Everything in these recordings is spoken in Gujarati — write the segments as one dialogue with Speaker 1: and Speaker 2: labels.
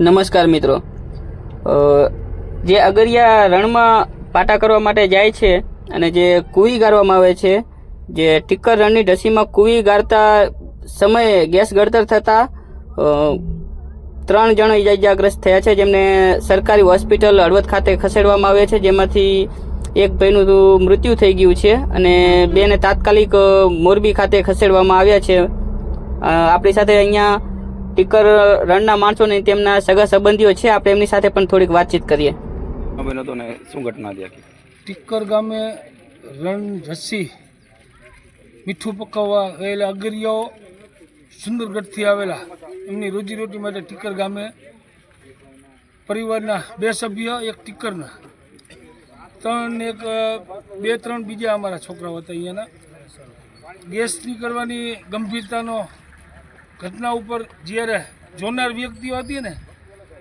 Speaker 1: નમસ્કાર મિત્રો. જે અગરિયા રણમાં પાટા કરવા માટે જાય છે અને જે કુવી ગાળવામાં આવે છે, જે ટીકર રણની ઢસીમાં કુવી ગાળતા સમયે ગેસ ગળતર થતાં ત્રણ જણ ઇજાગ્રસ્ત થયા છે, જેમને સરકારી હોસ્પિટલ હળવદ ખાતે ખસેડવામાં આવે છે, જેમાંથી એક ભાઈનું મૃત્યુ થઈ ગયું છે અને બેને તાત્કાલિક મોરબી ખાતે ખસેડવામાં આવ્યા છે. આપણી સાથે અહીંયા ટીકર રણના માણસો ને તેમના સગા સંબંધીઓ છે આપણે એમની સાથે પણ થોડીક વાતચીત કરીએ.
Speaker 2: અમે હતો ને શું ઘટના હતી
Speaker 3: ટીકર ગામે રણ રસ્સી મીઠું પકાવવા ગયેલા અગરિયાઓ સુંદરગઢથી આવેલા. એમની રોજીરોટી માટે ટીકર ગામે પરિવારના બે સભ્ય એક ટીકરના ત્રણ એક બે ત્રણ બીજા અમારા છોકરાઓ હતા અહીંયાના. ગેસ નીકળવાની ગંભીરતાનો ઘટના ઉપર જ્યારે જોનાર વ્યક્તિઓ હતી ને,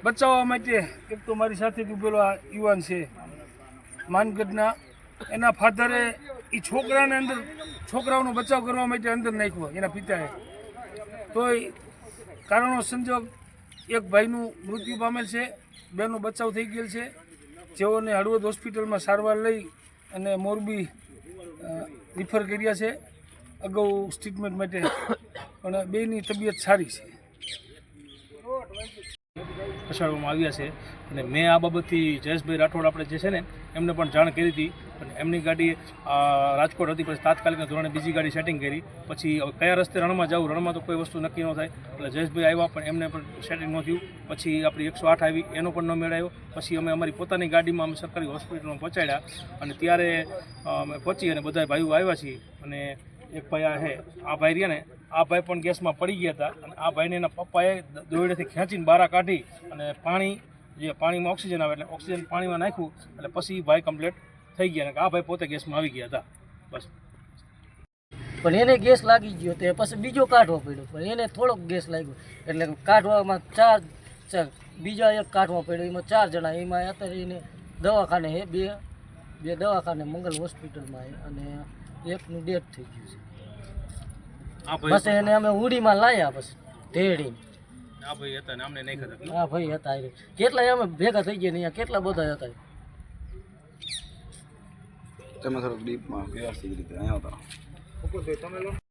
Speaker 3: બચાવવા માટે એક તો મારી સાથે ઉભેલો આ યુવાન છે. માનગઢના એના ફાધરે એ છોકરાને અંદર, છોકરાઓનો બચાવ કરવા માટે અંદર નાખ્યો, એના પિતાએ. તોય કારણો સંજોગ, એક ભાઈનું મૃત્યુ પામેલ છે, બેનો બચાવ થઈ ગયેલ છે. જેઓને હળવદ હોસ્પિટલમાં સારવાર લઈ અને મોરબી રિફર કર્યા છે. અગાઉ ટ્રીટમેન્ટ માટે પણ બેની તબિયત સારી છે.
Speaker 4: પછાડવામાં આવ્યા છે. અને મેં આ બાબતથી જયેશભાઈ રાઠોડ આપણે જે છે ને, એમને પણ જાણ કરી હતી. અને એમની ગાડી રાજકોટ હતી, પછી તાત્કાલિક ધોરણે બીજી ગાડી સેટિંગ કરી. પછી કયા રસ્તે રણમાં જવું, રણમાં તો કોઈ વસ્તુ નક્કી ન થાય. એટલે જયેશભાઈ આવ્યા, પણ એમને પણ સેટિંગ ન થયું. પછી આપણી એકસો આઠ આવી, એનો પણ ન મેળાયો. પછી અમે અમારી પોતાની ગાડીમાં અમે સરકારી હોસ્પિટલમાં પહોંચાડ્યા. અને ત્યારે અમે પહોંચી અને બધા ભાઈઓ આવ્યા છીએ. અને એક ભાઈ આ છે આ ભાઈ રહ્યા ને, આ ભાઈ પણ ગેસમાં પડી ગયા હતા અને આ ભાઈને એના પપ્પાએ દોરડેથી ખેંચીને બહાર કાઢી અને પાણી, જે પાણીમાં ઓક્સિજન આવે એટલે ઓક્સિજન પાણીમાં નાખ્યું એટલે પછી ભાઈ કમ્પ્લીટ થઈ ગયા અને આ ભાઈ પોતે ગેસમાં આવી ગયા હતા. બસ.
Speaker 5: પણ એને ગેસ લાગી ગયો તો પછી બીજો કાઢવો પડ્યો. પણ એને થોડોક ગેસ લાગ્યો. એટલે કાઢવામાં ચાર, બીજા એક કાઢવો પડ્યો. એમાં ચાર જણા, એમાં અત્યારે એને દવાખાને હે, બે બે દવાખાને મંગલ હોસ્પિટલમાં હે અને એકનું ડેટ થઈ ગયું છે.
Speaker 4: બસ
Speaker 5: પછી એને અમે ઉડીમાં લાયા પછી ઢેડીને
Speaker 4: આ ભાઈ હતા ને અમને નહીં ખબર?
Speaker 5: આ ભાઈ હતા કેટલા અમે ભેગા થઈ ગયા ને અહીંયા કેટલા બધા હતા
Speaker 2: તમે થોડુંક ડીપમાં વ્યવસ્થિત રીતે અહીંયા હતા